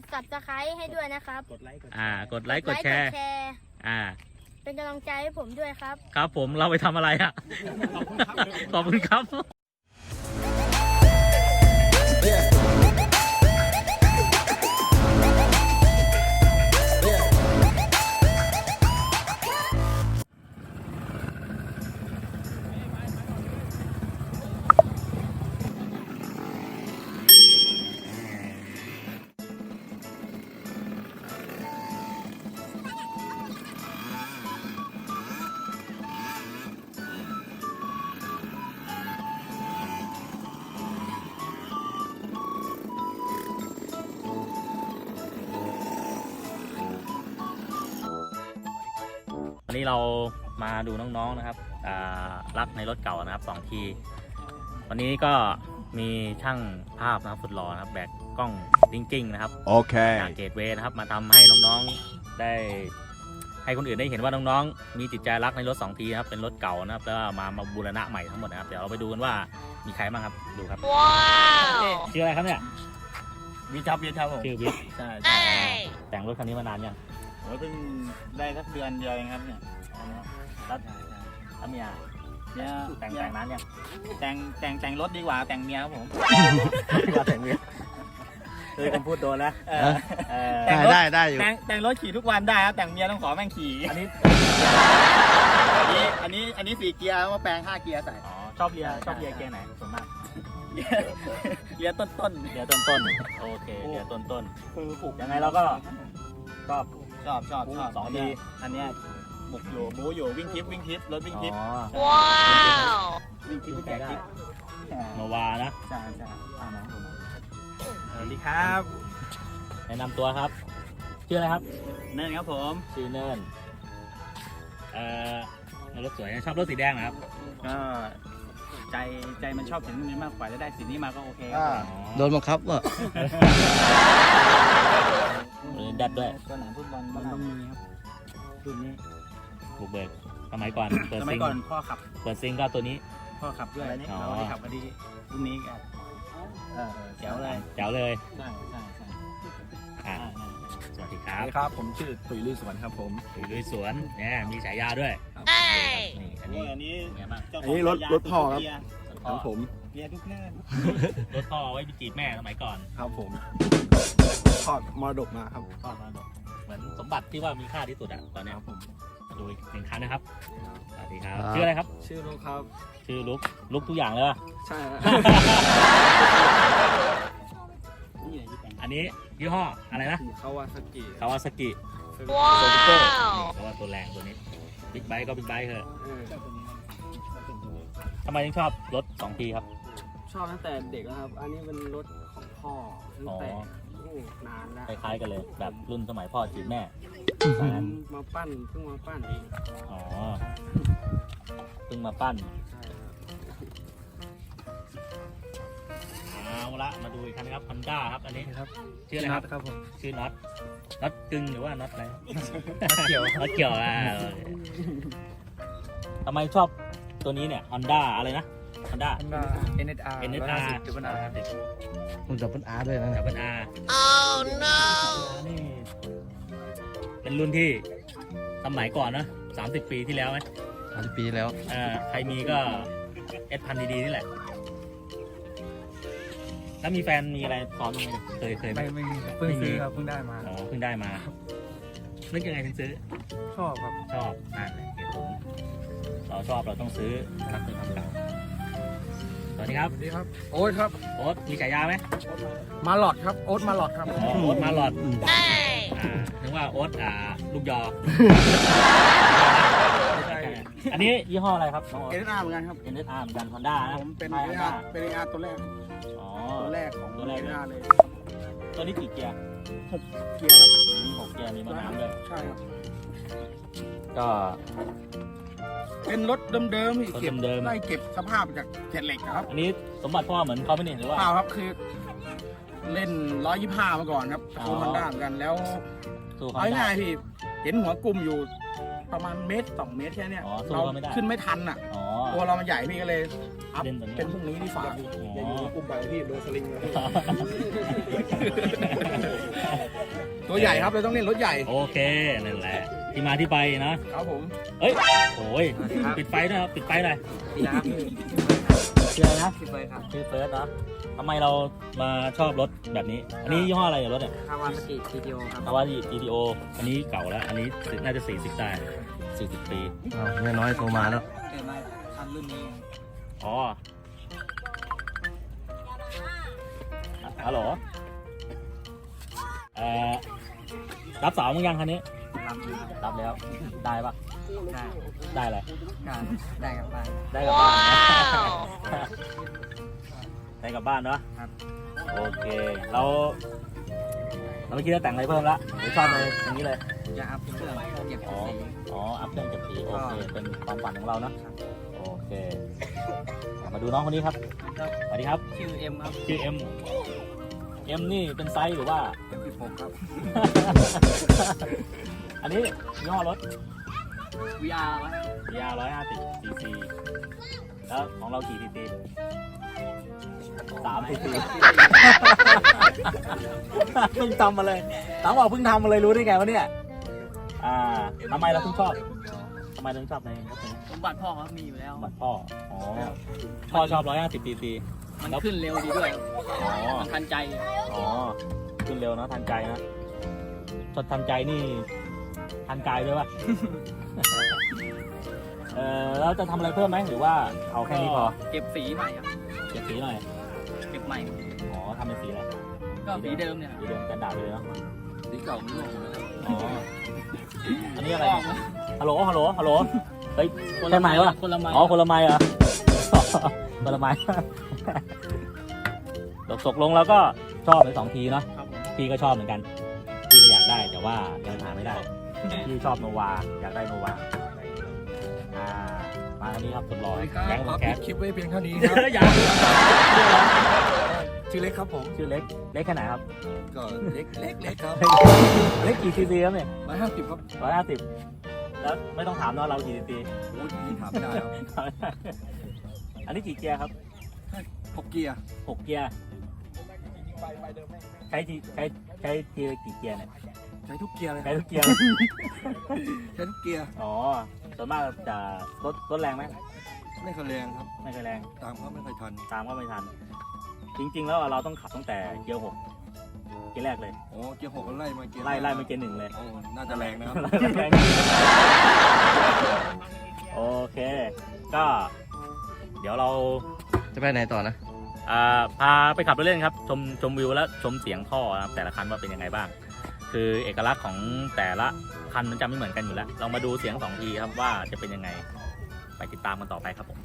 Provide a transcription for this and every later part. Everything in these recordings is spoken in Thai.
ด subscribe ให้ด้วยนะครับ กดไลค์กดอ่ากดไลค์กดแชร์ ไลค์กดแชร์อ่า เป็นกำลังใจให้ผมด้วยครับ ครับผมเราไปทำอะไรอะ ขอบคุณครับวัน นี้เรามาดูน้องๆนะครับอ่ารักในรถเก่านะครับสองที วันนี้ก็มีช่างภาพนะครับสุดหล่อนะครับแบกกล้องจริงๆนะครับ Okay. จากเกตเวย์นะครับมาทำให้น้องๆได้ให้คนอื่นได้เห็นว่าน้องๆ มีจิตใจรักในรถสองทีนะครับ เป็นรถเก่านะครับ แล้วก็มามาบูรณะใหม่ทั้งหมดนะครับ เดี๋ยวเราไปดูกันว่ามีใครบ้างครับ ดูครับ ว้าวชื่ออะไรครับเนี่ยวิทับวิทับผมชื่อบิ๊กใช่ใช่แต่งรถคันนี้มานานยัง โอ้ยเพิ่งได้สักเดือนเดียวเองครับเนี่ยรัดรัดเมียเนี่ยแต่งแต่งนานยังแต่งแต่งแต่งรถดีกว่าแต่งเมียครับผมว่าแต่งเมียเคยคำพูดโดนนะเออเออแต่งได้รถได้ได้อยู่แต่งแต่งรถขี่ทุกวันได้ครับแต่งเมียต้องขอแม่งขี่อันนี้อันนี้อันนี้อันนี้สี่เกียร์มาแปลงห้าเกียร์ใส่อ๋อชอบเรียชอบเรียเกียร์ไหนส่วนมากเกียร์ต้นต้นเรียต้นต้นๆโอเคเรียต้นต้นๆคือผูกยังไงเราก็ชอบ ชอบชอบชอบสองทีอันเนี้ยบุกอยู่บูอยู่วิ่งทิปวิ่งทิปรถวิ่งทิปอ๋อว้าววิ่งทิปแจกทิปโนวานะใช่ใช่อ่าน้องผมสวัสดีครับแนะนำตัวครับชื่ออะไรครับเนินครับผมชื่อเนินเอ่อรถสวยนะชอบรถสีแดงนะครับก็ใจใจมันชอบสีนี้มากกว่าจะได้สีนี้มาก็โอเคคอ่ารับโดนบังคับว่ะเออ ดัดด้วยตัวหนังฟุตบอลมันต้องมีครับรุ่นนี้บุกเบิกสมัยก่อนเปิดสมัซิยงก่อนพ่อขับเปิดซิงก็ตัวนี้ พ่อขับด้วยอ๋อ เราได้ขับพอดีรุ่นนี้กันเออแจ๋วเลยแจ๋วเลยใช่ใช่ใช่อ่าอ่าสวัสดีคสรัวับสดีครับ ผมชื่อตุ๋ยลุยสวนครับผมอยู่ด้วยสวนเนี่ยมีฉายาด้วยนี่อันนี่นี้อันนี้เป็นไงบ้างเจ้าขอัอนงนี้รถฉายารถพ่อครับเกียร์ของผมเกียร์ทุกเนินรถพ่อเอาไว้ไปจีบแม่สมัยก่อนครับผม ทอดมรดกมาครับพ่อมาบอกเหมือนสมบัติที่ว่ามีค่าที่สุดอะตอนเนี้ยครับผมมาดูอีกหนึ่งคันนะครับสวัสดีครับครับ ชื่ออะไรครับ ชื่อลุงครับ ชื่อลุกลุกทุกอย่างเลยป่ะ ใช่ฮะนี่เลยที่แต่งอันนี้ยี่ห้ออะไรนะคาวาซากิคาวาซากิว้าวเพราะว่าตัวแรงตัวนี้บิ๊กไบค์ก็บิ๊กไบค์เถอะเออเจ้าตัวนี้ครับเป็นตัวทำไมถึงชอบรถสองทีครับ ชอบตั้งแต่เด็กแล้วครับ อันนี้เป็นรถของพ่อตั้งแต่อ๋อโอ้ นานแล้วคล้ายๆกันเลย แบบรุ่นสมัยพ่อจีบแม่เพิ่สายงนั้นมาปั้นเพิ่งมาปั้นเองอ๋อเพิ่งมาปั้นใช่ครับเอาละมาดูอีกคันนะครับ Honda ครับอันนี้ครับชื่ออะไรครับครับผมชื่อน็อตน็อตกึ่งหรือว่าน็อตอะไรเกี่ยวน็อตเกี่ยวอะทำไมชอบตัวนี้เนี่ย Honda อะไรนะ Honda Honda NSR NSR จุดปัญหาคุณดับเบิลอาร์ด้วยนะดับเบิลอาร์ oh no นี่เป็นรุ่นที่สมัยก่อนนะ30 ปีที่แล้วไหมสามปีแล้วเอ่อใครมีก็เอสพันดีๆนี่แหละ แล้วมีแฟนมีอะไรซ้อนบ้างไหมเคยเคยไหม ไม่ไม่เพิ่งซื้อครับเพิ่งได้มา อ๋อเพิ่งได้มานึกยังไงถึงซื้อ ชอบครับชอบอ่านเหตุผลเราชอบเราต้องซื้อรักคือความเก่าส วัสดีครับ สวัสดีครับ โอ๊ตครับ โอ๊ตมีฉายาไหมมาหลอดครับ โอ๊ตมาหลอดครับ อ๋อโอ๊ตมาหลอดอ่านึกว่าโอ๊ตอ่าลูกยอไม่ใช่อันนี้ยี่ห้ออะไรครับน้องโอ๊ต เอ็นอาร์เหมือนกันครับ NSR เหมือนกัน Honda นะผมเป็นใช่เอ็น Honda อาร์เป็นเอ็นอาร์ตัวแรก อ๋อ ตัวแรกของตัวแรก เอ็นอาร์เลยตัวนี้กี่เกียร์เกียร์ครับอืมหกเกียร์มีมาน้ำด้วยใช่ครับ ก็ เป็นรถเดิมๆที่เก็บรถเดิมๆ ไล่เก็บสภาพจากเศษเหล็กอะครับอันนี้สมบัติพ่อเหมือนเขาไม่เห็นหรือว่า เปล่าครับคือ เล่น125มาก่อนครับอ๋อ โคฮอนด้าเหมือนกันแล้วสู้เขาเอาไม่ได้ง่ายๆพี่เห็นหัวกลุ่มอยู่ ประมาณเมตรสองเมตรแค่เนี้ยอ๋อสู้เราเขาไม่ได้ขึ้นไม่ทันอะอ๋อ ตัวเรามันใหญ่พี่ก็เลยอัพเล่นตัวนี้ เป็นพวกนี้ที่ฝาอ๋ออย่าอยู่ในกลุ่มไปพี่โดนสลิงเลยตัวใหญ่ครับเราต้องเล่นรถใหญ่ โอเคนั่นแหละ ที่มาที่ไปนะครับผมเอ้ยโอ้ยปิดไฟด้วยครับปิดไฟหน่อยพี่นะครับชื่ออะไรนะพี่เฟิร์สครับชื่อเฟิร์สเนาะทำไมเรามาชอบรถแบบนี้ อันนี้ยี่ห้ออะไรอะรถเนี่ยคาวาสกิทีดีโอครับคาวาจิ GTO อันนี้เก่าแล้ว อันนี้น่าจะ40ได้40 ปีแม่น้อยโทรมาแล้วเกิดมาทันรุ่นนี้อ๋อฮัลโหลเอ่อรับสาวมึงยังคันนี้ รับอยู่ครับรับแล้ว ได้ปะได้ได้เลยการได้กลับบ้านได้กลับบ้านว้าวได้กลับบ้านเนาะครับโอเค เราเราไม่คิดจะแต่งอะไรเพิ่มละหรือชอบเลยอย่างนี้เลยจะอัพเครื่องเก็บอ๋อสีอ๋ออัพเครื่องเก็บสีโอเคก็เป็นความฝันของเราเนาะโอเคมาดูน้องคนนี้ครับสวัสดีครับ ชื่อเอ็มครับ ชื่อเอ็มเอ็มนี่เป็นไซส์หรือว่า เอ็มสิบหกครับ อันนี้ยี่ห้อรถ VR วะ VR 150 cc แล้วของเรากี่ cc สาม cc เพิ่งทำมาเลยถามบอกเพิ่งทำมาเลยรู้ได้ไงวะเนี่ย อ่าทำไมเราเพิ่งชอบทำไมเราถึงชอบในรถนี้สมบัติพ่อเขามีอยู่แล้ว บัตรพ่อ อ๋อ พ่อชอบ150 cc มันขึ้นเร็วดีด้วย อ๋อ มันทันใจ อ๋อ ขึ้นเร็วนะทันใจนะชดทันใจนี่ทันกายด้วยป่ะเออแล้วจะทำอะไรเพิ่มไหมหรือว่าเอาแค่นี้พอเก็บสีใหม่ครับเก็บสีหน่อยเก็บใหม่ อ๋อทำเป็นสีอะไรก็สีเดิมเนี่ยสีเดิมกันดาษเลยเนาะสีเก่ามันร่วงหมดแล้วอ๋ออันนี้อะไรออกเนี่ยฮัลโหลฮัลโหลฮัลโหลเฮ้ยใช่ไหมวะ คนละไม้อ๋อคนละไม้เหรอ คนละไม้ตกตกลงแล้วก็ชอบไปสองทีเนาะครับผม พี่ก็ชอบเหมือนกัน พี่ก็อยากได้แต่ว่ายังหาไม่ได้ พี่ชอบโนวาอยากได้โนวาอ่ามาอันนี้ครับสุดหล่อแก๊งขขอองปิแก๊ดสคลิปไว้เพียงเท่านี้ครับยังชื่อเล็กครับผม ชื่อเล็กเล็กแค่ไหนครับก็เล็กเล็กเล็กครับเล็กกี่ซีซีครับเนี่ยร้อยห้าสิบครับร้อยห้าสิบแล้วไม่ต้องถามเนาะเรากี่ซีซีโอ้ยนี่ถามไม่ได้ครับอันนี้กี่เกียร์ครับหกเกียร์หกเกียร์ ใช้ทีใช้ใช้ทีละกี่เกียร์เนี่ยใช้ทุกเกียร์เลยใช้ทุกเกียร์ ใช้ทุกเกียร์อ๋อ ส่วนมากจะลดลดแรงไหมไม่ค่อยแรงครับ ไม่เคอยแรง ตามเขาไม่ค่อยทัน ตามก็ไม่ทัน จริง ๆ แล้วเราต้องขับตั้งแต่เกียร์หกเกียร์แรกเลย โอ้เกียร์หกก็ไล่มาเกียร์ไล่ไล่มาเกียร์หนึ่งเลย โอ้ น่าจะแรงนะครับโอเค ก็ เดี๋ยวเราจะไปไหนต่อนะอ่า พาไปขับรถเล่นครับ ชมชมวิวและชมเสียงท่อครับแต่ละคันว่าเป็นยังไงบ้าง คือเอกลักษณ์ของแต่ละคันมันจะไม่เหมือนกันอยู่แล้ว เรามาดูเสียงสองทีครับว่าจะเป็นยังไง ไปติดตามกันต่อไปครับผม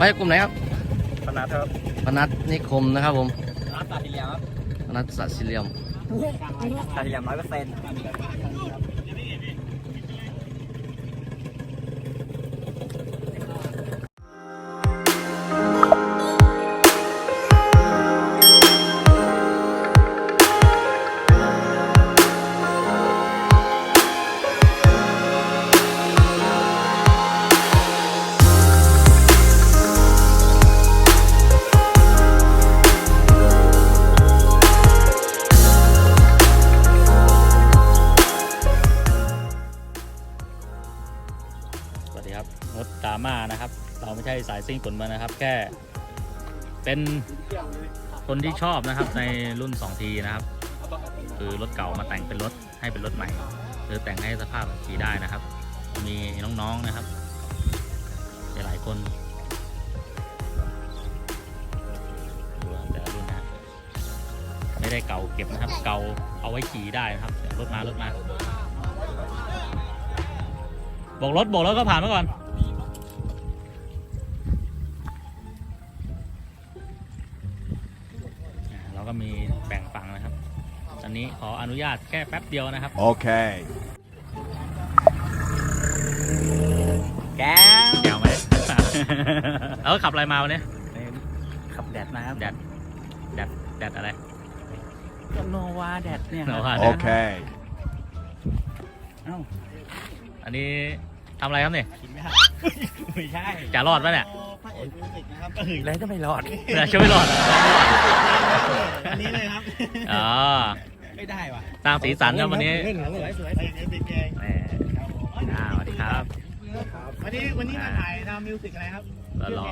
มาจากกลุ่มไหนครับขนาดครับพนัสนิคมนะครับผมรักตาทีเดียวครับพนัสสัตว์สี่เหลี่ยมตาทีเดียวร้อยเปอร์เซ็นต์ สายซิ่งผลมานะครับ แค่ เป็นคนที่ชอบนะครับ ในรุ่น 2T นะครับ คือรถเก่ามาแต่งเป็นรถให้เป็นรถใหม่ หรือแต่งให้สภาพขี่ได้นะครับ มีน้องๆนะครับหลายคนดูแต่ละรุ่นนะไม่ได้เก่าเก็บนะครับ เก่าเอาไว้ขี่ได้นะครับรถมารถมาโบกรถโบกรถก็ผ่านมาก่อน นนี้ขออนุญาตแค่แป๊บเดียวนะครับ Okay. แก้วเดี๋ยวไหม แล้วขับอะไรมาวันนี้ขับแดดนะครับแดดแดดแดดอะไรก็โนวาแดดเนี่ยโนวา Okay. เอ้าอันนี้ทำอะไรครับเนี่ยกินไม่ได้ไม่ใช่จะรอดปะเนี่ยพระเอกมิวสิกนะครับก็ถึงแล้วจะไม่รอด เดี๋ยวช่วยไม่รอดเหรออันนี้เลยครับ อ๋อ ไม่ได้ว่ะสร้างสีสันครับวันนี้สวยสวยมิวสิกเองแหมอ่าสวัสดีครับ วันนี้วันนี้มาถ่ายทำมิวสิกอะไรครับรอรอ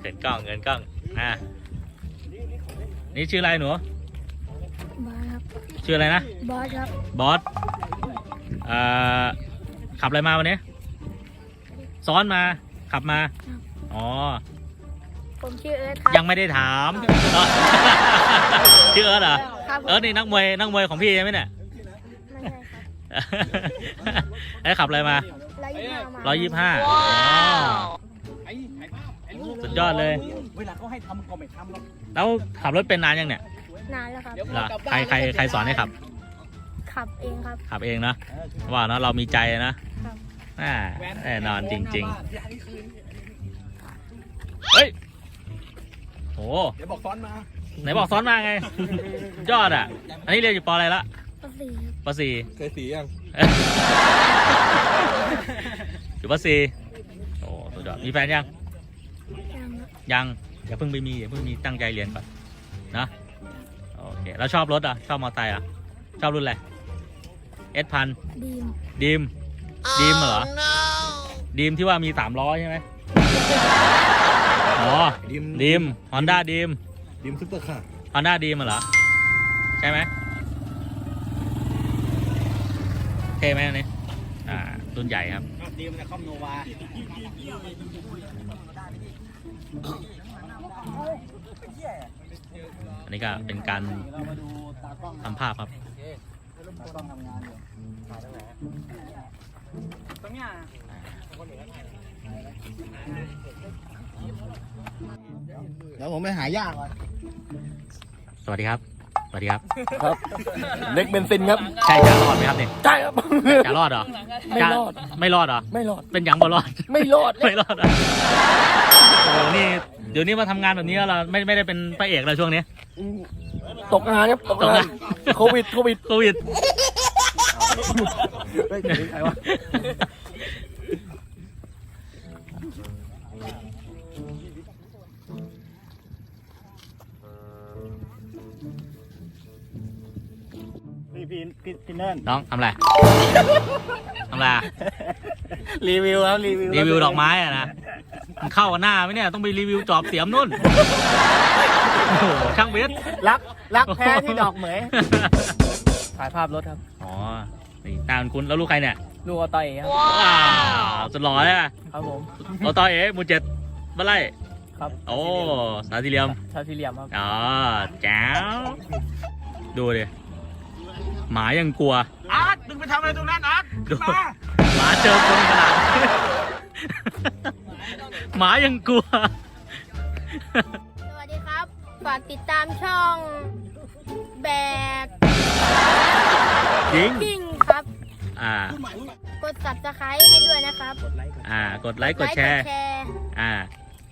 เงินกล้องเงินกล้อง อะนี่ชื่ออะไรหนู บอสครับ ชื่ออะไรนะ บอสครับ บอสเอ่อขับอะไรมาวันนี้ ซ้อนมา ขับมาอ๋อ ผมชื่อเอิร์ธครับยังไม่ได้ถาม ชื่อเอิร์ธเหรอครับผมเอิร์ธนี่นักมวยนักมวยของพี่ใช่ไหมเนี่ยไม่ใช่ครับแล้วขับอะไรมาร้อยยี่สิบห้ามาร้อยยี่สิบห้าไอ้ไอ้ไอ้สุดยอดเลยเวลาเขาให้ทำก็ไม่ทำหรอกแล้วขับรถเป็นนานยังเนี่ย นานแล้วครับเหรอใครใครใครสอนให้ขับ ขับเองครับ ขับเองนะว่าเนอะเรามีใจนะครับอ่าแน่นอนจริง ๆ เฮ้ยโหเดี๋ยวบอกซ้อนมา ไหนบอกซ้อนมาไง ยอดอะ อันนี้เรียนอยู่ปออะไรละปสี่ครับปสี่เคยสียังอยู่ปสี่โอ้สุดยอดมีแฟนยัง ยังครับยังอย่าเพิ่งไปมีอย่าเพิ่งมีตั้งใจเรียนก่อนนะโอเคแล้วชอบรถอะ ชอบมอเตอร์ไซค์อะ ชอบรุ่นอะไรเอสพันดีมดีมดีมเหรอดีมที่ว่ามีสามล้อใช่ไหมอ๋อดิม ดีมฮอนด้าดีม ดิมซุปเปอร์ค่ะฮอนด้าดีมเหรอ ใช่ไหมเท่ไหมอันนี้อ่ารุ่นใหญ่ครับ ดีมันจะคอมโนวาอันนี้ก็เป็นการทำภาพครับตรงเนี้ย เดี๋ยวผมไปหายากก่อนสวัสดีครับ สวัสดีครับ ครับ เล็กเบนซินครับ ใช่จะรอดไหมครับเนี่ยใช่ครับ จะรอดเหรอไม่รอดจะไม่รอดเหรอ ไม่รอด เป็นหยังบ่รอด ไม่รอด ไม่รอดเหรอโอ้โหนี่ เดี๋ยวนี้มาทำงานแบบนี้แล้วเราไม่ไม่ได้เป็นพระเอกแล้วช่วงนี้ ตกงานครับ ตกตกงางานนโควิด โควิด โควิด เฮ้ยเดี๋ยวนี้ใครวะ พี่พี่พี่พี่เนิ่นน้องทำอะไร ทำอะไรอะรีวิวครับรีวิวรีวิวดอกไม้อะนะมันเข้ากับหน้าไหมเนี่ยต้องไปรีวิวจอบเสียมนุ่นโอ้โหช่างเบสรักรักแท้ที่ดอกเหมยถ่ายภาพรถครับอ๋อนี่ตามคุณแล้วลูกใครเนี่ยลูกอต่อยครับว้าวสุดหล่อเลยอะครับผมโอตอเอ๋หมูเจ็ดบ้านไร่ครับโอ้สาธิเหลี่ยมชาวสี่เหลี่ยมครับ อ๋อแจ๋วดูดิ หมายังกลัว อาร์ตมึงไปทำอะไรตรงนั้นอาร์ตดูหมาเจอคนขนาดหมายังกลัว สวัสดีครับ ฝากติดตามช่องแบกยิง กิ้งครับ อ่า กด subscribe ให้ด้วยนะครับอ่า กดไลค์ กดแชร์ ไลค์กดแชร์ อ่า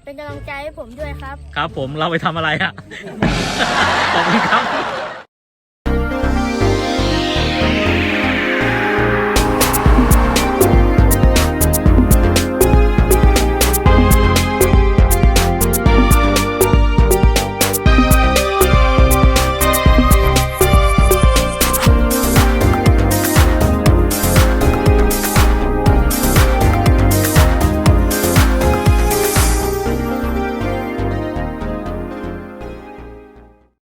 เป็นกำลังใจให้ผมด้วยครับ ครับผมเราไปทำอะไรอะ ขอบคุณครับ